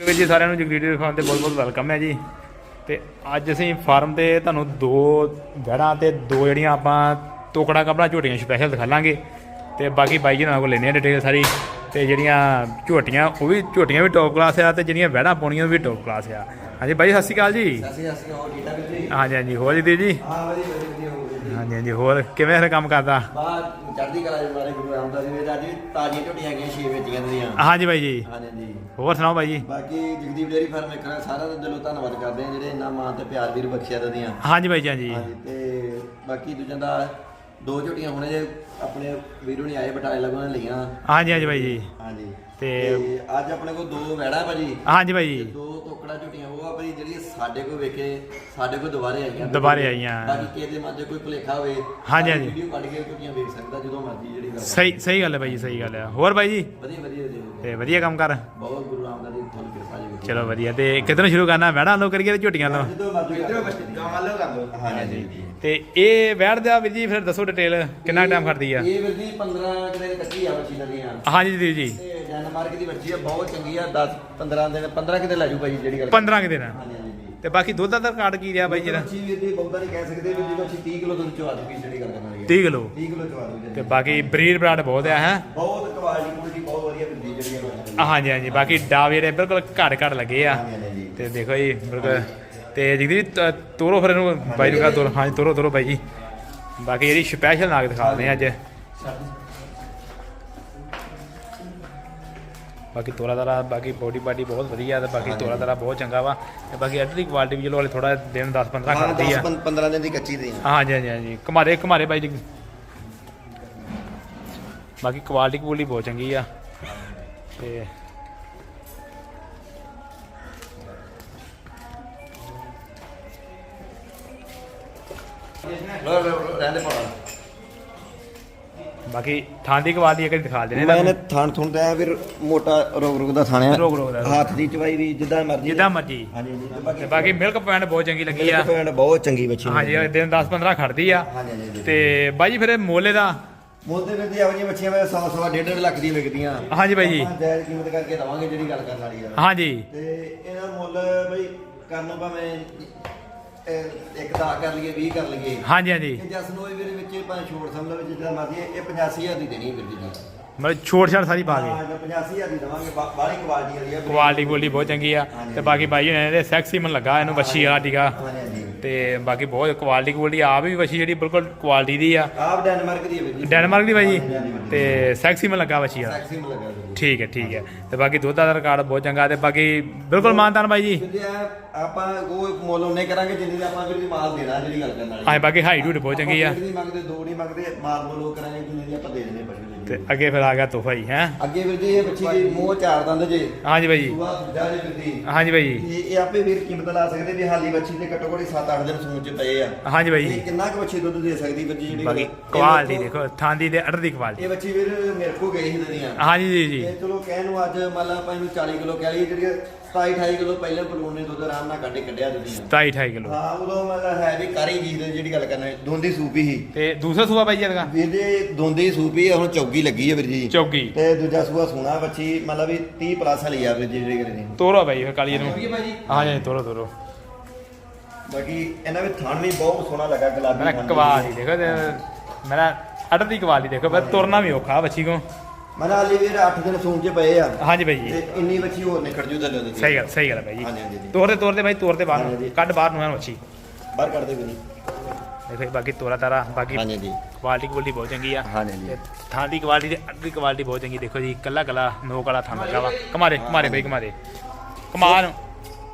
ਵੀਰ ਜੀ ਸਾਰਿਆਂ ਨੂੰ ਜਗਰੀਡੀ ਫਾਰਮ ਤੇ ਬਹੁਤ ਬਹੁਤ ਵੈਲਕਮ ਹੈ ਜੀ। ਤੇ ਅੱਜ ਅਸੀਂ ਫਾਰਮ ਤੇ ਤੁਹਾਨੂੰ ਦੋ ਵੜਾਂ ਤੇ ਦੋ ਜਿਹੜੀਆਂ ਆਪਾਂ ਤੋਕੜਾ ਕਪੜਾ ਝੋਟੀਆਂ ਸਪੈਸ਼ਲ ਦਿਖਾ ਲਾਂਗੇ। ਤੇ ਬਾਕੀ ਬਾਈ ਜੀ ਨਾਲ ਕੋਲ ਲੈਣੇ ਆ ਡਿਟੇਲ ਸਾਰੀ। ਤੇ ਜਿਹੜੀਆਂ ਝੋਟੀਆਂ ਉਹ ਵੀ ਝੋਟੀਆਂ ਵੀ ਟੌਪ ਕਲਾਸ ਆ ਤੇ ਜਿਹੜੀਆਂ ਵੜਾਂ ਪਾਉਣੀਆਂ ਵੀ ਟੌਪ ਕਲਾਸ ਆ। ਹਾਂਜੀ ਬਾਈ ਸਤਿ ਸ਼੍ਰੀ ਅਕਾਲ ਜੀ। ਹੋਰ ਠੀਕ ਠਾਕ ਜੀ? ਹਾਂਜੀ ਹਾਂਜੀ ਹੋਰ ਜੀ ਜੀ ਹਾਂ ਵਧੀਆ ਵਧੀਆ ਵਧੀਆ ਹੋ ਗਈ ਹਾਂਜੀ ਹਾਂਜੀ ਹੋਰ ਕਿਵੇਂ ਫਿਰ ਕੰਮ ਕਰਦਾ? ਬਾਹਰ ਚੜ੍ਹਦੀ ਕਲਾ ਦੇ ਬਾਰੇ ਗੁਰੂ ਰਾਮਦਾਸ ਜੀ ਦੇ ਅੱਜ ਵੀ ਤਾਜ਼ੀਆਂ ਝੋਟੀਆਂ ਗਈਆਂ ਛੇ ਵੇਚੀਆਂ ਦੀਆਂ। ਹਾਂਜੀ ਬਾਈ ਜੀ। ਹਾਂਜੀ ਜੀ ਹੋਰ ਸੁਣਾਓ ਬਾਈ ਜੀ? ਬਾਕੀ ਜਗਦੀਪ ਡੇਰੀ ਫਾਰਮ ਇੱਕ ਵਾਰ ਸਾਰਿਆਂ ਦਾ ਦਿਲੋਂ ਧੰਨਵਾਦ ਕਰਦੇ ਆ ਜਿਹੜੇ ਇੰਨਾ ਮਾਣ ਤੇ ਪਿਆਰ ਵੀਰ ਬਖਸ਼ਿਆ ਦਦੀਆਂ ਹਾਂਜੀ ਬਾਈ ਜੀ ਹਾਂਜੀ। ਹਾਂਜੀ ਤੇ ਬਾਕੀ ਦੂਜਿਆਂ ਦਾ ਦੋ ਝੋਟੀਆਂ ਹੁਣੇ ਜੇ ਆਪਣੇ ਵੀਰੋ ਨੇ ਆਏ ਬਟਾਲੇ ਲੱਗੋਂ ਨੇ ਲਈਆਂ। ਹਾਂਜੀ ਹਾਂਜੀ ਬਾਈ ਜੀ। ਹਾਂਜੀ। ਤੇ- ਅੱਜ ਆਪਣੇ ਕੋਲ ਦੋ ਵੈੜਾ ਭਾਜੀ। ਹਾਂਜੀ ਬਾਈ ਜੀ। ਦੋ ਤੋਕੜਾ ਝੋਟੀਆਂ ਉਹ ਆ ਭਾਜੀ ਜਿਹੜੀ ਸਾਡੇ ਕੋਲ ਵੇਖੇ ਸਾਡੇ ਕੋਲ ਦੁਬਾਰੇ ਆਈਆਂ। ਦੁਬਾਰੇ ਆਈਆਂ। ਬਾਕੀ ਕਿਸੇ ਦੇ 'ਚ ਕੋਈ ਭੁਲੇਖਾ ਹੋਵੇ ਹਾਂਜੀ, ਹਾਂਜੀ। ਵੀਡੀਓ ਕੱਢ ਕੇ ਝੋਟੀਆਂ ਵੇਖ ਸਕਦਾ ਜਦੋਂ ਮਰਜ਼ੀ ਜਿਹੜੀ ਗੱਲ ਸਹੀ ਸਹੀ ਗੱਲ ਹੈ ਬਾਈ ਜੀ ਸਹੀ ਗੱਲ ਹੈ ਹੋਰ ਬਾਈ ਜੀ? ਵਧੀਆ ਵਧੀਆ ਤੇ ਵਧੀਆ ਕੰਮ ਕਰ। ਬਹੁਤ ਗੁਰੂ ਰਾਮਦਾਸ ਚਲੋ ਵਧੀਆ। ਤੇ ਕਿੱਧਰੋਂ ਸ਼ੁਰੂ ਕਰਨਾ? ਵਹਿੜਾਂ ਲੋ ਕਰੀਏ ਤੇ ਝੋਟੀਆਂ ਲੋ ਜਦੋਂ ਮਰਜ਼ੀ ਇਧਰੋਂ ਗਾਵਾਂ ਲੋ ਕਰ ਲੋ ਹਾਂਜੀ ਜੀ ਤੇ ਇਹ ਵਹਿੜ ਦਾ ਵੀਰ ਜੀ ਫਿਰ ਦੱਸੋ ਡਿਟੇਲ ਕਿੰਨਾ ਟਾਈਮ ਖੜਦੀ ਆ? ਇਹ ਵੀਰ ਜੀ 15 ਕਿਲੇ ਕੱਚੀ ਆ ਬੱਚੀ ਦੀਆਂ। ਹਾਂਜੀ ਜੀ ਜੀ। ਤੇ ਡੈਨਮਾਰਕ ਦੀ ਬੱਚੀ ਆ ਬਹੁਤ ਚੰਗੀ ਆ 10 15 ਦਿਨ 15 ਕਿਤੇ ਲੈ ਜੂ ਭਾਈ ਜਿਹੜੀ ਗੱਲ 15 ਕਿ ਦਿਨ। ਹਾਂਜੀ ਹਾਂਜੀ ਜੀ। ਤੇ ਬਾਕੀ ਦੁੱਧ ਦਾ ਰਿਕਾਰਡ ਕੀ ਰਿਹਾ ਬਾਈ ਜੀ ਦਾ? ਬੱਚੀ ਵੀਰ ਜੀ ਬਹੁਤਾ ਨਹੀਂ ਕਹਿ ਸਕਦੇ ਵੀ ਜੀ ਬੱਚੀ 30 ਕਿਲੋ ਦੁੱਧ ਚਵਾ ਦੂਗੀ ਜਿਹੜੀ ਗੱਲ ਕਰਨ ਵਾਲੀ ਹੈ 30 ਕਿਲੋ? 30 ਕਿਲੋ ਚਵਾ ਦੂਗੀ ਤੇ ਬਾਕੀ ਬਰੀਡ ਬਰਾਡ ਬਹੁਤ ਆ ਹੈ? ਬਹੁਤ ਕੁਆਲਿਟੀ ਕੁਆਲਿਟੀ ਬਹੁਤ ਵਧੀਆ ਮਿਲਦੀ ਜਿਹੜੀ ਗੱਲ ਕਰਨ ਵਾਲੀ ਹਾਂਜੀ ਹਾਂਜੀ ਬਾਕੀ ਡਾਵ ਜਿਹੜੇ ਬਿਲਕੁਲ ਘੜ ਘੜ ਲੱਗੇ ਆ। ਹਾਂਜੀ ਹਾਂਜੀ ਜੀ। ਤੇ ਦੇਖੋ ਜੀ ਬਿਲਕੁਲ। ਤੇ ਜਗਦੀ ਤੋਰੋ ਫਿਰ ਇਹਨੂੰ ਬਾਈ ਨੂੰ ਕਹਾ ਤੋਰੋ। ਹਾਂਜੀ ਤੋਰੋ ਤੋਰੋ ਬਾਈ ਜੀ। ਬਾਕੀ ਜਿਹੜੀ ਸਪੈਸ਼ਲ ਨਾਗ ਦਿਖਾਉਂਦੇ ਆ ਅੱਜ। ਬਾਕੀ ਤੋਰਾ ਤਾਰਾ ਬਾਕੀ ਬੋਡੀ ਬਾਡੀ ਬਹੁਤ ਵਧੀਆ ਤੇ ਬਾਕੀ ਤੋਰਾ ਤਾਰਾ ਬਹੁਤ ਚੰਗਾ ਵਾ। ਤੇ ਬਾਕੀ ਅੱਡ ਦੀ ਕੁਆਲਿਟੀ ਵੀ ਚਲੋ ਹਲੇ ਥੋੜਾ ਦਿਨ 10 15 ਹਾਂ ਖੜਦੀ ਆ। 10 15 ਦਿਨ ਦੀ ਕੱਚੀ ਦੀ ਆ। ਹਾਂਜੀ ਹਾਂਜੀ ਹਾਂਜੀ। ਘਮਾਰੇ ਘਮਾਰੇ ਬਾਈ ਜੀ। ਬਾਕੀ ਕੁਆਲਿਟੀ ਕੁਆਲਿਟੀ ਬਹੁਤ ਚੰਗੀ ਆ। ਤੇ ਲੋ ਲੋ ਰਹਿੰਦੇ ਪਾਣਾ ਬਾਕੀ ਥਾਂ ਦੀ ਇੱਕ ਵਾਰੀ ਦਿਖਾ ਦੇਣੇ ਮੈਂ ਇਹਨੇ ਥਣ ਥੁਣ ਦਾ ਵੀਰ ਮੋਟਾ ਰੋਗ ਰੋਗ ਦਾ ਥਾਣਿਆ। ਰੋਗ ਰੋਗ ਦਾ। ਹੱਥ ਦੀ ਚਵਾਈ ਵੀ ਜਿੱਦਾਂ ਮਰਜ਼ੀ। ਜਿੱਦਾਂ ਮਰਜ਼ੀ। ਹਾਂਜੀ ਜੀ ਤੇ ਤੇ ਬਾਕੀ ਮਿਲਕ ਪੁਆਇੰਟ ਬਹੁਤ ਚੰਗੀ ਲੱਗੀ ਆ। ਮਿਲਕ ਪੈਂਟ ਬਹੁਤ ਚੰਗੀ ਬੱਚੀ ਹਾਂਜੀ ਇਹ ਦਿਨ 10 15 ਖੜਦੀ ਆ। ਹਾਂਜੀ ਹਾਂਜੀ। ਤੇ ਬਾਈ ਜੀ ਫਿਰ ਇਹ ਮੋਲੇ ਦਾ ਮੁੱਲ ਦੇ ਵਿੱਚ ਇਹੋ ਜਿਹੀਆਂ ਵੇ 100 100 1.5 ਲੱਖ ਦੀਆਂ ਵਿਕਦੀਆਂ। ਹਾਂਜੀ ਬਾਈ ਜੀ। ਆਪਾਂ ਜਾਇਜ਼ ਕੀਮਤ ਕਰਕੇ ਦਵਾਂਗੇ ਜਿਹੜੀ ਗੱਲ ਕਰਨ ਵਾਲੀ ਆ। ਹਾਂਜੀ। ਤੇ ਇਹਦਾ ਮੁੱਲ ਬਈ ਕਰਨ ਭਾਵੇਂ ਇਹ ਇੱਕ ਦਾ ਕਰ ਲਈਏ 20 ਕਰ ਲਈਏ। ਹਾਂਜੀ ਹਾਂਜੀ। ਕਿ ਜਸ ਨੂੰ ਇਹਦੇ ਵਿੱਚ ਭਾਵੇਂ ਛੋੜ ਸਮਝ ਲਓ ਜਿੱਦਾਂ ਮਰਜ਼ੀ ਇਹ 85000 ਦੀ ਦੇਣੀ ਹੈ ਵੀਰ ਜੀ ਮਤਲਬ ਛੋਟ ਛਾਟ ਸਾਰੀ ਪਾ ਹਾਂ 85000 ਦੀ ਦਵਾਂਗੇ ਬਾ- ਬਾਹਲੀ ਕੁਆਲਿਟੀ ਵਾਲੀ ਆ ਕੁਆਲਿਟੀ ਕੁਆਲਿਟੀ ਬਹੁਤ ਚੰਗੀ ਆ। ਤੇ ਬਾਕੀ ਬਾਈ ਜੀ ਨੇ ਇਹਦੇ ਸੈਕਸੀ ਮਨ ਲੱਗਾ ਇਹਨੂੰ ਵੱਛੀ ਵਾਲਾ ਟੀਕਾ। ਹਾਂਜੀ। ਤੇ ਬਾਕੀ ਬਹੁਤ ਕੁਆਲਿਟੀ ਕੁਆਲਿਟੀ ਆਪ ਵੀ ਵੱਛੀ ਜਿਹੜੀ ਬਿਲਕੁਲ ਕੁਆਲਿਟੀ ਦੀ ਆ। ਆਪ ਡੈਨਮਾਰਕ ਦੀ ਹੈ ਵੀਰ ਜੀ। ਡੈਨਮਾਰਕ ਦੀ ਬਾਈ ਜੀ ਤੇ ਸੈਕਸੀ ਮਨ ਲੱਗਾ ਵੱਛੀ ਵਾਲਾ ਸੈਕਸੀ ਮਿਲ ਲੱਗਾ ਠੀਕ ਹੈ ਠੀਕ ਹੈ। ਤੇ ਬਾਕੀ ਦੁੱਧ ਦਾ ਰਿਕਾਰਡ ਬਹੁਤ ਚੰਗਾ ਤੇ ਬਾਕੀ ਬਿਲਕੁਲ ਮਾਨਤਾਨ ਬਾਈ ਜੀ। ਆਪਾਂ ਉਹ ਮੁੱਲ ਉਹਨੇ ਕਰਾਂਗੇ ਜਿੰਨੇ ਦੇ ਆਪਾਂ ਜੀ ਮਾਲ ਦੇਣਾ ਜਿਹੜੀ ਗੱਲ ਕਰਨ ਵਾਲੀ। ਹਾਂ ਬਾਕੀ ਹਾਈਟ ਹੂਟ ਬਹੁਤ ਚੰਗੀ ਆ। ਨਹੀਂ ਮੰਗਦੇ ਦੋ ਨਹੀਂ ਮੰਗਦੇ ਮਾਲ ਮੁੱਲ ਉਹ ਕਰਾਂਗੇ ਜਿੰਨੇ ਦੀ ਆਪਾਂ ਦੇ ਦੇਣੇ ਪਸ਼ੂ ਤੇ ਅੱਗੇ ਫਿਰ ਆ ਗਿਆ ਤੋਹਫਾ ਹੀ ਹੈ? ਅੱਗੇ ਵੀਰ ਜੀ ਇਹ ਬੱਚੀ ਦੀ ਮੂੰਹ ਚਾਰ ਦੰਦ ਜੇ। ਹਾਂਜੀ ਬਾਈ ਜੀ। ਸੂਆ ਦੂਜਾ ਜੇ ਵੀਰ ਜੀ। ਹਾਂਜੀ ਬਾਈ ਜੀ। ਇਹ ਇਹ ਆਪੇ ਵੀਰ ਕੀਮਤ ਲਾ ਸਕਦੇ ਵੀ ਹਾਲੀ ਬੱਚੀ ਦੇ ਘੱਟੋ ਘੱਟ 7-8 ਦਿਨ ਸੂਣ ਚ ਪਏ ਆ। ਹਾਂਜੀ ਇਹ ਜੀ। ਕਿੰਨਾ ਕੁ ਬੱਚੀ ਦੁੱਧ ਦੇ ਸਕਦੀ ਵੀਰ ਜੀ ਜਿਹੜੀ ਬਾਕੀ ਇਹ ਕੁਆਲਿਟੀ ਵੇਖੋ, ਦੇਖੋ ਥਾਂਦੀ ਦੇ ਅੜਰ ਦੀ ਕੁਆਲਿਟੀ। ਇਹ ਬੱਚੀ ਵੀਰ ਮੇਰੇ ਕੋ ਗਈ ਸੀ ਦੁਨੀਆ। ਹਾਂਜੀ ਜੀ ਜੀ। ਇਹ ਚਲੋ ਕਹਿਣ ਨੂੰ ਅੱਜ ਮੰਨ ਲਾ ਆਪਾਂ ਇਹਨੂੰ 40 ਕਿਲੋ ਕਹਿ ਲਈਏ ਜਿਹੜੀ 27 28 ਕਿਲੋ ਪਹਿਲੇ ਬਲੂਨ ਨੇ ਦੁੱਧ ਆਰਾਮ ਨਾਲ ਕੱਢੇ ਕੱਢਿਆ ਦੁਨੀਆ 27 28 ਕਿਲੋ। ਹਾਂ ਉਦੋਂ ਮਤਲਬ ਹੈ ਵੀ ਕਾਰੀ ਜੀ ਦੀ ਜਿਹੜੀ ਗੱਲ ਕਰਨਾ ਦੋਂਦੀ ਸੂਪੀ ਸੀ। ਤੇ ਦੂਸਰਾ ਸੂਆ ਬਾਈ ਜੀ ਇਹਦਾ? ਵੀਰ ਜੀ ਦੋਂਦੀ ਸੂਪੀ ਆ ਹੁਣ ਚੌਗੀ ਲੱਗੀ ਆ ਵੀਰ ਜੀ। ਚੌਗੀ। ਤੇ ਦੂਜਾ ਸੂਆ ਸੋਨਾ ਬੱਚੀ ਮਤਲਬ ਵੀ 30 ਪਲੱਸ ਵਾਲੀ ਆ ਵੀਰ ਜੀ ਜਿਹੜੀ ਕਰੀ ਤੋਰੋ ਬਾਈ ਫਿਰ ਕਾਲੀ ਨੂੰ ਹਾਂਜੀ ਤੋਰੋ ਤੋਰੋ। ਬਾਕੀ ਇਹਨਾਂ ਵਿੱਚ ਥਣ ਵੀ ਬਹੁਤ ਸੋਹਣਾ ਲੱਗਾ ਗੁਲਾਬੀ ਮੇਰਾ ਥਣ ਕੁਆਲਿਟੀ ਦੇਖੋ ਤੇ ਮੇਰਾ ਅੜਰ ਦੀ ਕੁਆਲਿਟੀ ਦੇਖੋ ਬਸ ਤੁਰਨਾ ਵੀ ਔਖਾ ਬੱਚੀ ਕੋ। ਮਨਾ ਲਈ ਵੀਰ 8 ਦਿਨ ਸੂਣ ਚ ਪਏ ਆ। ਹਾਂਜੀ ਬਾਈ ਜੀ। ਤੇ ਇੰਨੀ ਬੱਚੀ ਹੋਰ ਨਿਕੜ ਜੂ ਥੱਲੇ ਉਹਦੇ ਸਹੀ ਗੱਲ ਸਹੀ ਗੱਲ ਹੈ ਬਾਈ ਜੀ। ਹਾਂਜੀ। ਤੋਰਦੇ ਤੋਰਦੇ ਬਾਈ ਤੋਰਦੇ ਬਾਹਰ ਹਾਂਜੀ, ਨੂੰ। ਹਾਂਜੀ। ਕੱਢ ਬਾਹਰ ਨੂੰ ਐਨ ਬੱਚੀ ਬਾਹਰ ਕੱਢ ਦੇ ਵੀਰ ਦੇਖੋ ਜੀ, ਬਾਕੀ ਤੋਰਾ ਤਾਰਾ ਬਾਕੀ ਹਾਂਜੀ ਜੀ ਕੁਆਲਿਟੀ ਕੁਆਲਿਟੀ ਬਹੁਤ ਚੰਗੀ ਆ। ਹਾਂਜੀ ਜੀ ਤੇ ਥਾਂ ਦੀ ਕੁਆਲਿਟੀ ਤੇ ਦੀ ਕੁਆਲਿਟੀ ਬਹੁਤ ਚੰਗੀ। ਦੇਖੋ ਜੀ ਕੱਲਾ ਕੱਲਾ ਨੋਕ ਵਾਲਾ ਥਾਂ ਲੱਗਾ ਵਾ। ਕਮਾਰੇ ਕਮਾਰੇ ਬਈ ਕਮਾਰੇ ਕਮਾਨ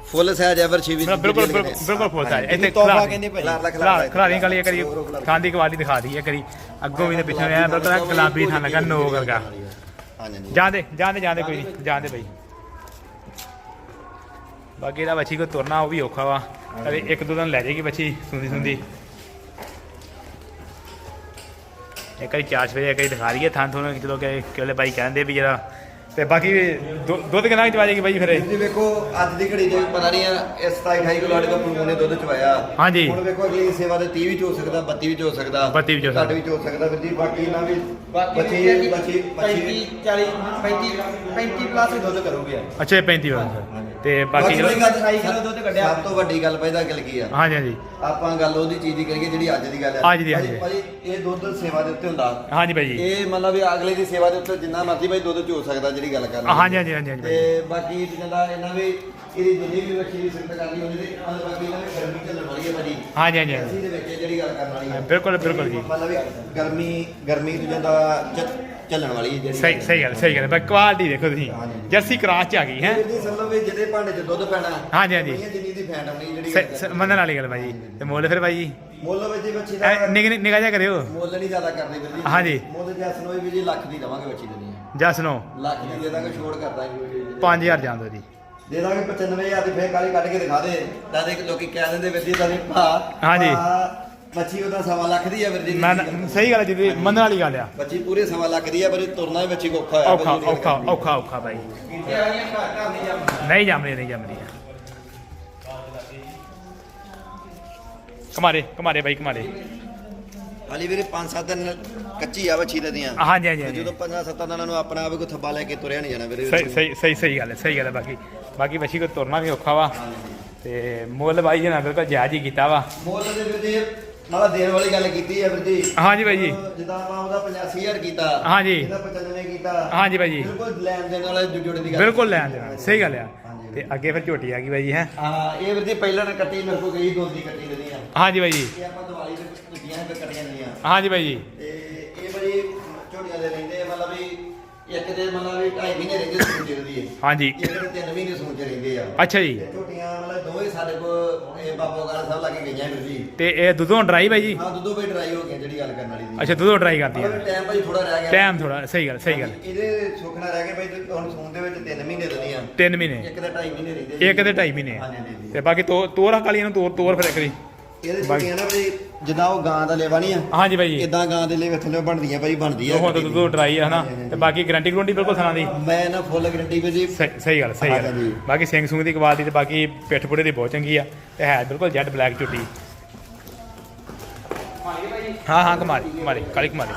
ਫੁੱਲ ਸਾਈਜ਼ ਐਵਰ ਛੀ ਵੀ ਬਿਲਕੁਲ ਬਿਲਕੁਲ ਫੁੱਲ ਸਾਈਜ਼ ਇੱਥੇ ਤੋਹਫਾ ਕਹਿੰਦੇ ਭਾਈ। ਖਲਾ ਖਲਾਰੀ ਕਲੀ ਕਰੀ ਥਾਂ ਦੀ ਕੁਆਲਿਟੀ ਦਿਖਾ ਦਈਏ ਕਰੀ ਅੱਗੋਂ ਵੀ ਤੇ ਪਿੱਛੋਂ ਐ ਬਿਲਕੁਲ ਗੁਲਾਬੀ ਥਾਂ ਲੱਗਾ ਨੋਕ ਵਰਗਾ ਹਾਂਜੀ। ਜੀ ਜਾਂਦੇ ਜਾਂਦੇ ਜਾਂਦੇ ਕੋਈ ਨਹੀਂ ਜਾਂਦੇ ਬਈ ਬਾਕੀ ਦਾ ਬੱਚੀ ਕੋ ਤੁਰਨਾ ਉਹ ਵੀ ਔਖਾ ਵਾ। ਕਦੇ ਇੱਕ ਦੋ ਦਿਨ ਲੈ ਜਾਏਗੀ ਬੱਚੀ ਸੁੰਦੀ ਸੁੰਦੀ। ਇੱਕ ਵਾਰੀ ਚਾਰ ਵਜੇ ਇੱਕ ਵਾਰੀ ਦਿਖਾ ਰਹੀਏ ਥਾਂ ਤੁਹਾਨੂੰ ਚਲੋ ਕਿ ਕਿਲੇ ਬਾਈ ਕਹਿੰਦੇ ਵੀ ਜਰਾ ਤੇ ਬਾਕੀ ਦੁ- ਦੁੱਧ ਕਿੰਨਾ ਕੁ ਚਵਾ ਜਾਏਗੀ ਬਾਈ ਫਿਰ ਇਹ? ਜੀ ਵੇਖੋ ਅੱਜ ਦੀ ਘੜੀ ਦੇ ਪਤਾ ਨਹੀਂ ਆ ਇਸ 27 28 ਕਿਲੋ ਵਾਲੇ ਦਾ ਪਲੂਨ ਨੇ ਦੁੱਧ ਚਵਾਇਆ ਹਾਂਜੀ। ਹੁਣ ਵੇਖੋ ਅਗਲੀ ਸੇਵਾ ਦੇ 30 ਵੀ ਹੋ ਸਕਦਾ 32 ਵੀ ਹੋ ਸਕਦਾ 32 ਵੀ ਘੱਟ ਸਕਦਾ। ਵੀ ਹੋ ਸਕਦਾ ਵੀਰ ਜੀ ਬਾਕੀ ਇਹਨਾਂ ਵੀ ਬਾਕੀ ਬੱਚੀ ਇਹ ਬੱਚੀ ਬੱਚੀ 35 40 35 35 ਪਲੱਸ ਦੁੱਧ ਕਰੋਗੇ ਅੱਛਾ ਇਹ 35 ਵਾਲਾ ਤੇ ਬਾਕੀ ਚਲੋ ਬਾਕੀ ਗੱਲ ਅਠਾਈ ਕਿਲੋ ਦੁੱਧ ਕੱਢਿਆ ਸਭ ਤੋਂ ਵੱਡੀ ਗੱਲ ਪਹਿਲਾਂ ਗੱਲ ਕੀ ਆ? ਹਾਂਜੀ ਹਾਂਜੀ। ਆਪਾਂ ਗੱਲ ਉਹਦੀ ਚੀਜ਼ ਦੀ ਕਰੀਏ ਜਿਹੜੀ ਅੱਜ ਦੀ ਗੱਲ ਹੈ ਅੱਜ ਦੀ, ਅੱਜ ਦੀ। ਭਾਜੀ ਇਹ ਦੁੱਧ ਸੇਵਾ ਦੇ ਉੱਤੇ ਹੁੰਦਾ। ਹਾਂਜੀ ਭਾਈ ਜੀ। ਇਹ ਮਤਲਬ ਵੀ ਅਗਲੇ ਦੀ ਸੇਵਾ ਦੇ ਉੱਤੇ ਜਿੰਨਾ ਮਰਜ਼ੀ ਭਾਈ ਦੁੱਧ ਚੋ ਸਕਦਾ ਜਿਹੜੀ ਗੱਲ ਕਰਨੀ ਹਾਂਜੀ ਹਾਂਜੀ ਹਾਂਜੀ ਹਾਂਜੀ ਭਾਈ। ਤੇ ਬਾਕੀ ਜਿੰਦਾ ਇਹਨਾਂ ਵੀ ਇਹਦੀ ਜਿੰਨੀ ਵੀ ਬੱਚੀ ਦੀ ਸਿਫਤ ਕਰਨੀ ਹੁੰਦੀ ਤੇ ਮਤਲਬ ਬਾਕੀ ਇਹਨਾਂ ਨੇ ਗਰਮੀ ਚੱਲਣ ਵਾਲੀ ਹੈ ਭਾਜੀ। ਹਾਂਜੀ ਹਾਂਜੀ। ਹਾਂਜੀ ਅਸੀਂ ਦੇ ਵਿੱਚ ਜਿਹੜੀ ਗੱਲ ਕਰਨ ਵਾਲੀ ਹੈ। ਬਿਲਕੁਲ ਬਿਲਕੁਲ ਜੀ। ਮਤਲਬ ਵੀ ਗਰਮੀ ਗਰਮੀ ਤੋਂ ਜਿੰਦਾ ਚੱਲਣ ਵਾਲੀ ਹੈ ਜਿਹੜੀ ਸਹੀ ਸਹੀ ਗੱਲ ਸਹੀ ਗੱਲ ਬਈ ਕੁਆਲਿਟੀ ਦੇਖੋ ਤੁਸੀਂ। ਹਾਂਜੀ। ਜਰਸੀ ਕ੍ਰਾਸ ਚ ਆ ਗਈ ਹੈ? ਵੀਰ ਜੀ ਸਮਝ ਲਓ ਵੀ ਜਿਹਦੇ ਭਾਂਡੇ 'ਚ ਦੁੱਧ ਪੈਣਾ ਹਾਂਜੀ, ਹਾਂਜੀ। ਮਈਆਂ ਜਿੰਨੀ ਦੀ ਫੈਟ ਆਉਣੀ ਜਿਹੜੀ ਗੱਲ। ਮੰਨਣ ਵਾਲੀ ਤੇ ਮੁੱਲ ਫਿਰ ਜੀ ਮੁੱਲ ਵਿੱਚ ਜੀ ਬੱਚੀ ਦਾ ਨਿਗ ਕਰਿਓ। ਮੁੱਲ ਨਹੀਂ ਜ਼ਿਆਦਾ ਕਰਦੇ ਵੀਰ ਜੀ। ਹਾਂਜੀ। ਮੁੱਲ ਜੈਸ ਨੂੰ ਵੀ ਜੀ ਲੱਖ ਦੀ ਦਵਾਂਗੇ ਬੱਚੀ ਦੇਣੀ ਹੈ ਜਸ ਨੂੰ? ਲੱਖ ਦੀ ਦੇ ਦਾਂਗੇ ਛੋੜ ਕਰ ਦਾਂਗੇ ਵੀਰ ਜੀ 5000 ਜਾਣ ਦੋ ਜੀ। ਦੇ ਦਾਂਗੇ 95000 ਦੀ ਫੇਰ ਕਾਲੀ ਕੱਢ ਕੇ ਦਿਖਾ ਦੇ। ਤਾਂ ਦੇ ਲੋਕੀ ਕਹਿ ਦਿੰਦੇ ਵੀਰ ਜੀ ਤਾਂ ਨਹੀਂ ਭਾ ਹਾਂਜੀ। ਬੱਚੀ ਉਹਦਾ ਸਵਾ ਲੱਖ ਦੀ ਹੈ ਵੀਰ ਜੀ। ਮੈਂ ਸਹੀ ਗੱਲ ਹੈ ਜੀ ਮੰਨਣ ਵਾਲੀ ਗੱਲ ਆ। ਬੱਚੀ ਪੂਰੇ ਸਵਾ ਲੱਖ ਦੀ ਹੈ ਪਰ ਇਹ ਤੁਰਨਾ ਵੀ ਬੱਚੀ ਕੋ ਔਖਾ ਹੋਇਆ ਔਖਾ ਔਖਾ ਔਖਾ ਔਖਾ ਆ ਘਰ ਨਹੀਂ ਜਾਂਦੀਆਂ ਨਹੀਂ ਰਹੀ। ਕਮਾਰੇ ਕਮਾਰੇ ਬਾਈ ਕਮਾਰੇ ਹਾਲੀ ਵੀਰੇ 5-7 ਦਿਨ ਕੱਚੀ ਆ ਬੱਚੀ ਦੀਆਂ। ਹਾਂਜੀ ਹਾਂਜੀ ਜਦੋਂ 5-7 ਦਿਨਾਂ ਨੂੰ ਆਪਣਾ ਆਪ ਕੋ ਥੱਬਾ ਲੈ ਕੇ ਤੁਰਿਆ ਨਹੀਂ ਜਾਣਾ ਵੀਰੇ ਸਹੀ ਸਹੀ ਸਹੀ ਸਹੀ ਗੱਲ ਹੈ ਸਹੀ ਗੱਲ ਹੈ ਬਾਕੀ ਬਾਕੀ ਬੱਚੀ ਕੋ ਤੁਰਨਾ ਵੀ ਔਖਾ ਵਾ। ਤੇ ਮੁੱਲ ਬਾਈ ਜੀ ਨਾਲ ਬਿਲਕੁਲ ਜਾਇਜ਼ ਹੀ ਕੀਤਾ ਵਾ। ਮੁੱਲ ਦੇ ਵੀਰ ਜੀ ਨਾਲਾ ਦੇਣ ਵਾਲੀ ਗੱਲ ਕੀਤੀ ਹੈ ਵੀਰ ਜੀ। ਹਾਂਜੀ ਬਾਈ ਜੀ। ਜਿੱਦਾਂ ਆਪਾਂ ਉਹਦਾ 85000 ਕੀਤਾ ਹਾਂਜੀ। ਇਹਦਾ 95 ਕੀਤਾ। ਹਾਂਜੀ ਬਾਈ ਜੀ। ਬਿਲਕੁਲ ਲੈਣ ਦੇਣ ਵਾਲਾ ਜੁੜੇ ਦੀ ਗੱਲ। ਬਿਲਕੁਲ ਲੈਣ ਦੇਣਾ ਸਹੀ ਗੱਲ ਆ। ਤੇ ਅੱਗੇ ਫਿਰ ਝੋਟੀ ਆ ਗਈ ਬਾਈ ਜੀ ਹੈ। ਹਾਂ ਇਹ ਵੀਰ ਜੀ ਪਹਿਲਾਂ ਨੇ ਕੱਟੀ ਮੇਰੇ ਕੋ ਗਈ ਦੋ ਦੀ ਕੱਟੀ ਦੇਣੀ ਆ ਹਾਂਜੀ ਬਾਈ ਜੀ। ਇਹ ਆਪਾਂ ਦੀਵਾਲੀ ਦੇ ਕੱਟੀਆਂ ਤੇ ਕੱਟੀਆਂ ਦੀਆਂ ਹਾਂਜੀ ਬਾਈ ਜੀ। ਦੇ ਰਹਿੰਦੇ ਆ, ਮਤਲਬ ਵੀ ਇੱਕ ਦੇ ਮਤਲਬ ਵੀ ਢਾਈ ਮਹੀਨੇ ਰਹਿੰਦੇ ਸੂਣ ਦੇ ਦੀ ਹਾਂਜੀ। ਇੱਕ ਦੇ ਤਿੰਨ ਮਹੀਨੇ ਸੂਣ ਚ ਰਹਿੰਦੇ ਆ। ਅੱਛਾ ਜੀ। ਤੇ ਝੋਟੀਆਂ ਮਤਲਬ ਦੋਵੇਂ ਸਾਡੇ ਕੋ ਇਹ ਬਾਬੋ ਗਾਲ ਸਭ ਲਾ ਕੇ ਗਈਆਂ ਵੀਰ ਜੀ। ਤੇ ਇਹ ਦੁੱਧੋਂ ਡਰਾਈ ਬਾਈ ਜੀ? ਹਾਂ ਦੁੱਧੋ ਵੀ ਡਰਾਈ ਹੋ ਗਈਆਂ ਜਿਹੜੀ ਗੱਲ ਕਰਨ ਵਾਲੀ ਦੀ ਅੱਛਾ ਦੁੱਧੋਂ ਡਰਾਈ ਕਰਦੀ ਮਤਲਬ ਟਾਈਮ ਭਾਈ ਥੋੜਾ ਰਹਿ ਗਿਆ। ਟਾਈਮ ਥੋੜਾ ਸਹੀ ਗੱਲ ਸਹੀ ਗੱਲ। ਇਹਦੇ ਸੁਖਣਾ ਰਹਿ ਗਿਆ ਭਾਈ ਤੇ ਹੁਣ ਸੂਣ ਦੇ ਵਿੱਚ 3 ਮਹੀਨੇ ਦਿੰਦੀਆਂ 3 ਮਹੀਨੇ। ਇੱਕ ਦੇ 2.5 ਮਹੀਨੇ ਰਹਿੰਦੇ ਇੱਕ ਦੇ 2.5 ਮਹੀਨੇ। ਹਾਂਜੀ ਹਾਂਜੀ ਤੇ ਬਾਕੀ ਤੋ ਤੋਰਾਂ ਕਾਲੀਆਂ ਨੂੰ ਤੋਰ ਤੋਰ ਫਿਰ ਕਰੀ ਇਹਦੇ ਝੋਟੀਆਂ ਨਾ ਭਾਈ ਜਿੱਦਾਂ ਉਹ ਗਾਂ ਦਾ ਲੇਵਾ ਨਹੀਂ ਆ ਹਾਂਜੀ ਬਾਈ ਜੀ ਇਦਾਂ ਗਾਂ ਦੇ ਲੇਵੇ ਥੱਲੇ ਬਣਦੀਆਂ ਭਾਈ ਬਣਦੀ ਆ ਹੁਣ ਤਾਂ ਦੁੱਧੋਂ ਡਰਾਈ ਆ ਹਨਾ ਤੇ ਬਾਕੀ ਗਰੰਟੀ ਗਰੰਟੀ ਬਿਲਕੁਲ ਸੁਣਾ ਦੀ। ਮੈਂ ਨਾ ਫੁੱਲ ਗਰੰਟੀ ਵੀ ਜੀ। ਸਹੀ ਸਹੀ ਗੱਲ ਸਹੀ ਗੱਲ। ਬਾਕੀ ਸਿੰਘ ਸੁੰਗ ਦੀ ਕੁਆਲਿਟੀ ਤੇ ਬਾਕੀ ਪਿੱਠ ਪੁੜੇ ਦੀ ਬਹੁਤ ਚੰਗੀ ਆ ਤੇ ਹੈ ਬਿਲਕੁਲ ਜੈਡ ਬਲੈਕ ਝੁੱਟੀ ਹਾਂ ਹਾਂ ਕਮਾਰੀ ਕਮਾਰੀ ਕਾਲੀ ਕਮਾਰੀ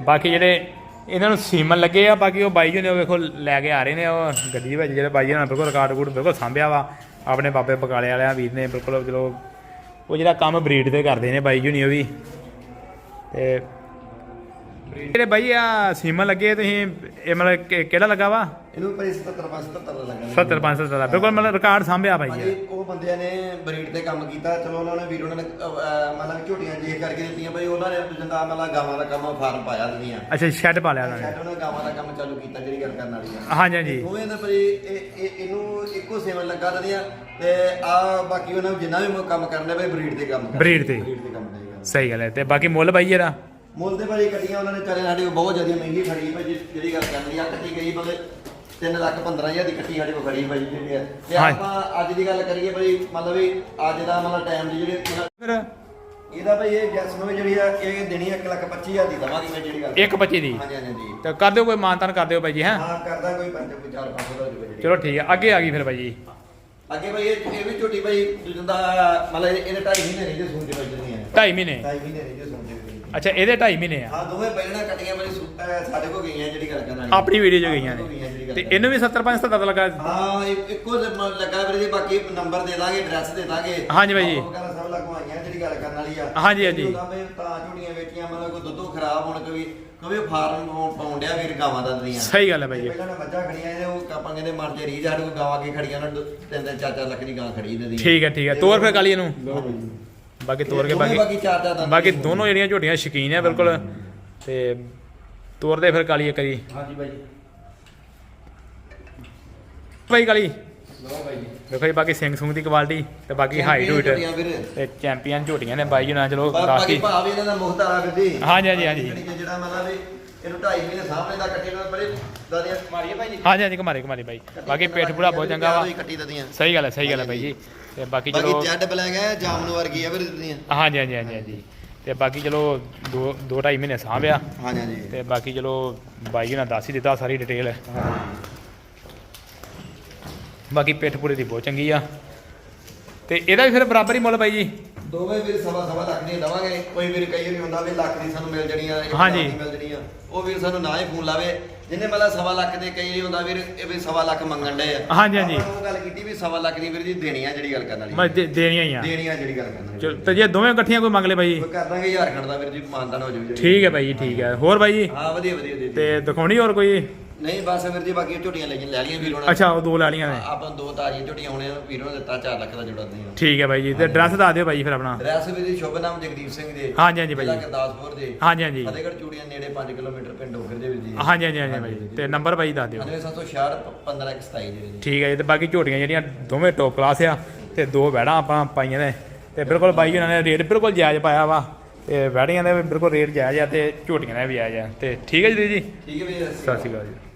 ਬਾਕੀ ਜਿਹੜੇ ਇਹਨਾਂ ਨੂੰ ਸੀਮਨ ਲੱਗੇ ਆ, ਬਾਕੀ ਉਹ ਬਾਈ ਜੀ ਨੇ ਉਹ ਵੇਖੋ ਲੈ ਕੇ ਆ ਰਹੇ ਨੇ, ਉਹ ਗੱਡੀ ਵਿੱਚ ਜਿਹੜੇ ਬਾਈ ਜੀ ਨਾਲ ਬਿਲਕੁਲ ਰਿਕਾਰਡ ਕੋਡ ਬਿਲਕੁਲ ਸਾਂਭਿਆ ਵਾ, ਆਪਣੇ ਬਾਬੇ ਬਕਾਲੇ ਵਾਲਿਆਂ, ਵੀਰ ਨੇ ਬਿਲਕੁਲ ਚਲੋ ਉਹ ਜਿਹੜਾ ਕੰਮ ਬਰੀਡ ਤੇ ਕਰਦੇ ਨੇ ਬਾਈ ਜੀ ਨੇ ਉਹ ਵੀ। ਤੇ ਜਿਹੜੇ ਬਾਈ ਆ ਸੀਮਨ ਲੱਗੇ ਤੁਸੀਂ ਇਹ ਮਤਲਬ ਕਿ- ਕਿਹੜਾ ਲੱਗਾ ਵਾ? ਇਹਨੂੰ ਭਾਈ 77 75 ਲੱਗਾ। 70 570 ਦਾ। ਬਿਲਕੁਲ ਮਤਲਬ ਰਿਕਾਰਡ ਸਾਂਭਿਆ ਬਾਈ ਭਾਜੀ ਉਹ ਬੰਦਿਆਂ ਨੇ ਬਰੀਡ ਤੇ ਕੰਮ ਕੀਤਾ। ਚਲੋ ਉਹਨਾਂ ਨੇ ਵੀਰ ਉਹਨਾਂ ਨੇ ਅਹ, ਅਹ, ਮਤਲਬ ਝੋਟੀਆਂ ਜੇ ਕਰਕੇ ਦਿੱਤੀਆਂ। ਭਾਈ ਉਹਨਾਂ ਨੇ ਜਿੰਦਾ ਮਤਲਬ ਗਾਵਾਂ ਦਾ ਕੰਮ ਫਾਰਮ ਪਾਇਆ ਦੁਨੀਆ ਅੱਛਾ ਸ਼ੈੱਡ ਪਾ ਲਿਆ ਉਹਨਾਂ ਸ਼ਾਇਦ ਨੇ ਉਹਨਾਂ ਨੇ ਗਾਵਾਂ ਦਾ ਕੰਮ ਚਾਲੂ ਕੀਤਾ ਜਿਹੜੀ ਗੱਲ ਕਰਨ ਵਾਲੀ ਆ। ਹਾਂਜੀ ਹਾਂਜੀ। ਦੋਵੇਂ ਨੇ ਭਾਈ ਇਹ ਇਹ- ਇਹਨੂੰ ਇੱਕੋ ਸੇਵਨ ਲੱਗਾ ਦਦੀਆਂ ਤੇ ਆ ਬਾਕੀ ਉਹਨਾਂ ਨੂੰ ਜਿੰਨਾ ਵੀ ਕੰਮ ਕਰਨਾ ਭਾਈ ਬਰੀਡ ਤੇ ਕੰਮ ਕਰਨਾ। Breed ਤੇ। breed ਤੇ ਕੰਮ ਕਰਨਾ। ਸਹੀ ਗੱਲ ਹੈ। ਤੇ ਬਾਕੀ ਮੁੱਲ ਬਾਈ ਇਹਦਾ? ਮੁੱਲ ਦੇ ਭਾਜੀ ਕੱਟੀਆਂ ਉਹਨਾਂ ਨੇ ਚਾਰੇ ਸਾਡੇ ਕੋਲ ਬਹੁਤ ਜ਼ਿਆਦਾ ਮਹਿੰਗੀ ਖੜੀ ਭਾਜੀ ਜਿਹੜੀ ਗੱਲ ਕਰਨੀ ਆ ਕੱਟੀ ਗਈ ਬਲੇ 3 ਲੱਖ 15000 ਦੀ ਕੱਟੀ ਸਾਡੇ ਕੋਲ ਖੜੀ ਭਾਜੀ ਜਿਹੜੀ ਆ ਤੇ ਹਾਂ। ਆਪਾਂ ਅੱਜ ਦੀ ਗੱਲ ਕਰੀਏ ਭਾਈ ਮਤਲਬ ਵੀ ਅੱਜ ਦਾ ਮਤਲਬ ਟਾਈਮ ਦੀ ਜਿਹੜੀ ਫਿਰ? ਇਹਦਾ ਭਾਈ ਇਹ ਜੈਸ ਨੂੰ ਜਿਹੜੀ ਆ ਇਹ ਦੇਣੀ 1 ਲੱਖ 25000 ਦੀ ਦਵਾਂਗੇ ਮੈਂ ਜਿਹੜੀ ਗੱਲ ਇੱਕ ਬੱਚੇ ਦੀ? ਹਾਂਜੀ ਹਾਂਜੀ। ਹਾਂਜੀ ਤੇ ਕਰ ਦਿਓ ਕੋਈ ਮਾਨਤਾਨ ਕਰ ਦਿਓ ਬਾਈ ਜੀ ਹੈਂ? ਹਾਂ ਕਰਦਾ ਕੋਈ 5 ਕੋਈ 4 500 ਦਾ ਜਿਹੜੀ ਚਲੋ ਠੀਕ ਹੈ ਅੱਗੇ ਆ ਗਈ ਫਿਰ ਬਾਈ ਜੀ। ਅੱਗੇ ਭਾਈ ਇਹ ਇਹ ਵੀ ਝੋਟੀ ਭਾਈ ਜਿੰਦਾ ਮਤਲਬ ਇਹਦੇ ਢਾਈ ਮਹੀਨੇ ਰਹਿੰਦੇ ਸੂਣ ਦੇ ਵੱਜਣੀ ਹੈ 2.5 ਮਹੀਨੇ? ਢਾਈ ਮਹੀਨੇ ਰਹਿੰਦੇ ਸੂਣ ਦੇ। ਅੱਛਾ ਇਹਦੇ 2.5 ਮਹੀਨੇ ਆ। ਹਾਂ ਦੋਵੇਂ ਪਹਿਲਾਂ ਕੱਟੀਆਂ ਸੂ- ਅਹ ਸਾਡੇ ਕੋਲ ਗਈਆਂ ਜਿਹੜੀ ਗੱਲ ਕਰਨ ਵਾਲੀ ਆਪਣੀ ਵੀਡੀਓ 'ਚ ਗਈਆਂ ਨੇ। ਤੇ ਇਹਨੂੰ ਵੀ 75 77 ਲੱਗਾ। ਹਾਂ ਇੱਕੋ ਮ- ਲੱਗਾ ਵੀਰੇ ਜੀ ਬਾਕੀ ਨੰਬਰ ਦੇ ਦਾਂਗੇ ਐਡਰੈਸ ਦੇ ਦਾਂਗੇ। ਹਾਂਜੀ ਬਾਈ ਜੀ। ਆਪਾਂ ਵਗੈਰਾ ਸਭ ਲਗਵਾਈਆਂ ਜਿਹੜੀ ਗੱਲ ਕਰਨ ਵਾਲੀ ਆ। ਹਾਂਜੀ, ਹਾਂਜੀ। ਉਹਦਾ ਵੀ ਤਾਂ ਝੋਟੀਆਂ ਵੇਚੀਆਂ ਮਤਲਬ ਕੋਈ ਦੁੱਧੋਂ ਖਰਾਬ ਹੋਣ ਕੋਈ ਕੋਈ ਫਾਰਮ ਪਾਉਣ ਡਿਆ ਵੀਰ ਗਾਵਾਂ ਦਾ ਦੀਆਂ। ਸਹੀ ਗੱਲ ਹੈ ਬਾਈ ਜੀ। ਪਹਿਲਾਂ ਨਾ ਮੱਝਾਂ ਖੜੀਆਂ ਇਹਦੇ ਉਹ ਆਪਾਂ ਕਹਿੰਦੇ ਮਰ ਜੇ ਰੀਝ ਗਾਵਾਂ ਕੇ ਖੜੀਆਂ ਨਾ ਤਿੰਨ ਤਿੰਨ ਚਾਰ ਚਾਰ ਲੱਖ ਦੀ ਗਾਂ ਖੜੀ ਇਹਦੇ ਠੀਕ ਹੈ ਠੀਕ ਹੈ। ਤੋਰ ਫਿਰ ਕਾਲੀ ਇਹਨੂੰ ਲਓ ਬਾਈ ਜੀ। ਬਾਕੀ ਤੋਰ ਕੇ ਬਾਕੀ ਬਾਕੀ ਚਾਰ ਚਾਰ ਦੰਦ ਬਾਕੀ। ਦੋਨੋਂ ਜਿਹੜੀਆਂ ਝੋਟੀਆਂ ਸ਼ਕੀਨ ਆ ਬਿਲਕੁਲ। ਤੇ ਤੋਰਦੇ ਫਿਰ ਕਾਲੀ ਇੱਕ ਵਾਰੀ। ਹਾਂਜੀ ਬਾਈ। ਬਾਈ ਕਾਲੀ। ਲਓ ਬਾਈ ਜੀ। ਦੇਖੋ ਜੀ ਬਾਕੀ ਸਿੰਘ ਸੁੰਗ ਦੀ ਕੁਆਲਿਟੀ ਤੇ ਬਾਕੀ ਹਾਈਟ ਹੂਟ ਤੇ ਚੈਂਪੀਅਨ ਝੋਟੀਆਂ ਨੇ ਬਾਈ ਜਣਾ ਚਲੋ ਬਾਕੀ ਬਾਕੀ ਭਾਅ ਵੀ ਇਹਨਾਂ ਦਾ ਮੁਖਤ ਆ ਵੀਰ ਜੀ ਹਾਂਜੀ, ਹਾਂਜੀ, ਹਾਂਜੀ। ਜਿਹੜੀ ਮਤਲਬ ਇਹਨੂੰ ਢਾਈ ਮਹੀਨੇ ਸਾਹਮਣੇ ਦਾ ਕੱਟੇ ਨਾਲ ਬੜੇ ਦਾਦੀਆਂ ਮਾਰੀਏ ਭਾਈ ਜੀ। ਹਾਂਜੀ ਹਾਂਜੀ ਘਮਾਰੇ ਘਮਾਰੇ ਬਾਈ। ਬਾਕੀ ਪੇਟ ਪੂਰਾ ਬਹੁਤ ਚੰਗਾ ਵਾ। ਸਹੀ ਗੱਲ ਹੈ ਸਹੀ ਗੱਲ ਹੈ ਬਾਈ ਜੀ। ਤੇ ਬਾਕੀ ਬਾਕੀ ਚਲੋ ਜੈਡ ਬਲੈਕ ਹੈ ਜਾਮਨ ਵਰਗੀ ਆ ਵੀਰ ਦਦੀਆਂ ਹਾਂਜੀ ਹਾਂਜੀ ਹਾਂਜੀ ਹਾਂਜੀ। ਤੇ ਬਾਕੀ ਚਲੋ ਦੋ ਦੋ ਢਾਈ ਮਹੀਨੇ ਸਾਂਭਿਆ ਹਾਂਜੀ ਹਾਂਜੀ। ਤੇ ਬਾਕੀ ਚਲੋ ਬਾਈ ਜੀ ਨੇ ਦੱਸ ਹੀ ਦਿੱਤਾ ਸਾਰੀ ਡਿਟੇਲ। ਬਾਕੀ ਪਿੱਠ ਪੂਰੇ ਦੀ ਬਹੁਤ ਚੰਗੀ ਆ। ਤੇ ਇਹਦਾ ਵੀ ਫਿਰ ਬਰਾਬਰ ਹੀ ਮੁੱਲ ਬਾਈ ਜੀ। ਦੋਵੇਂ ਵੀਰ ਸਵਾ ਸਵਾ ਲੱਖ ਦੀਆਂ ਦਵਾਂਗੇ। ਕੋਈ ਵੀਰ ਕਈ ਵਾਰੀ ਹੁੰਦਾ ਵੀ ਲੱਖ ਦੀ ਸਾਨੂੰ ਮਿਲ ਜਣੀ ਆ ਇੱਕ ਹਾਂਜੀ। ਲੱਖ ਦੀ ਮਿਲ ਜਣੀ ਆ। ਉਹ ਵੀਰ ਸਾਨੂੰ ਨਾ ਹੀ ਫੋਨ ਲਾਵੇ। ਜਿਹਨੇ ਮਤਲਬ ਸਵਾ ਲੱਖ ਦੇ ਕਈ ਹੁੰਦਾ ਵੀਰ ਇਹ ਵੀ ਸਵਾ ਲੱਖ ਮੰਗਣ ਡਏ ਆ। ਹਾਂਜੀ, ਹਾਂਜੀ। ਆਪਾਂ ਉਹ ਗੱਲ ਕੀਤੀ ਵੀ ਸਵਾ ਲੱਖ ਦੀ ਵੀਰ ਜੀ ਦੇਣੀ ਆ ਜਿਹੜੀ ਗੱਲ ਕਰਨ ਵਾਲੀ। ਮੈਂ ਦੇ- ਦੇਣੀਆਂ ਹੀ ਆ। ਦੇਣੀ ਆ ਜਿਹੜੀ ਗੱਲ ਕਰਨ ਵਾਲੀ। ਚਲੋ ਤੇ ਜੇ ਦੋਵੇਂ ਇਕੱਠੀਆਂ ਕੋਈ ਮੰਗ ਲੇ ਬਾਈ। ਜੀ ਕੋਈ ਕਰ ਦਾਂਗੇ ਹਜ਼ਾਰ ਖੰਡ ਦਾ ਵੀਰ ਜੀ ਮਾਨਦਾਨ ਹੋ ਜਾਊ ਠੀਕ ਹੈ ਬਾਈ ਜੀ ਠੀਕ ਹੈ। ਹੋਰ ਬਾਈ ਜੀ? ਹਾਂ ਵਧੀਆ ਵਧੀਆ ਦੇ। ਤੇ ਦਿਖਾਉਣੀ ਹੋਰ ਕੋਈ? ਨਹੀਂ ਬਸ ਵੀਰ ਜੀ ਬਾਕੀ ਝੋਟੀਆਂ ਲੈ ਲੈ ਲਈਆਂ ਵੀਰ ਹੋਣਾ ਅੱਛਾ ਉਹ ਦੋ ਲੈ ਲੀਆਂ ਨੇ। ਆਪਾਂ ਦੋ ਤਾਜ਼ੀਆਂ ਝੋਟੀਆਂ ਹੋਣੇ ਵੀਰ ਹੋਣਾ ਦਿੱਤਾ 4 ਲੱਖ ਦਾ ਜੋੜਾ ਦੀਆਂ ਠੀਕ ਹੈ ਬਾਈ ਜੀ ਤੇ ਐਡਰੈਸ ਦੱਸ ਦਿਓ ਬਾਈ ਫਿਰ ਆਪਣਾ। ਰੈਸ ਵੀਰ ਜੀ ਸ਼ੁਭ ਨਾਮ ਜਗਦੀਪ ਸਿੰਘ ਜੀ ਹਾਂਜੀ, ਹਾਂਜੀ ਬਾਈ ਜੀ। ਗੁਰਦਾਸਪੁਰ ਜੀ ਹਾਂਜੀ ਹਾਂਜੀ। ਫਤਿਹਗੜ੍ਹ ਚੂੜੀਆਂ ਨੇੜੇ 5 ਕਿਲੋਮੀਟਰ ਪਿੰਡ ਓਗਰ ਦੇ ਵਿੱਚ ਜੀ। ਹਾਂਜੀ ਹਾਂਜੀ ਹਾਂਜੀ ਬਾਈ ਜੀ। ਤੇ ਨੰਬਰ ਬਾਈ ਦੱਸ ਦਿਓ। 9766 15127 ਜੀ ਠੀਕ ਹੈ ਜੀ ਤੇ ਬਾਕੀ ਝੋਟੀਆਂ ਜਿਹੜੀਆਂ ਦੋਵੇਂ ਟੌਪ ਕਲਾਸ ਆ ਤੇ ਦੋ ਵੈੜਾਂ ਆਪਾਂ ਪਾਈਆਂ ਨੇ। ਤੇ ਬਿਲਕੁਲ ਬਾਈ ਉਹਨਾਂ ਨੇ ਰੇਟ ਬਿਲਕੁਲ ਜਾਇਜ਼ ਪਾਇਆ ਵਾ। ਤੇ ਵੈੜੀਆਂ ਦੇ ਬਿਲਕੁਲ ਰੇਟ ਜਾਇਜ਼ ਆ ਤੇ ਝੋਟੀਆਂ ਦਾ ਵੀ ਜਾਇਜ਼ ਆ। ਤੇ ਠੀਕ ਹੈ ਜੀ ਜੀ? ਠੀਕ ਹੈ ਵੀਰ ਸਤਿ ਸ਼੍ਰੀ ਅਕਾਲ ਜੀ।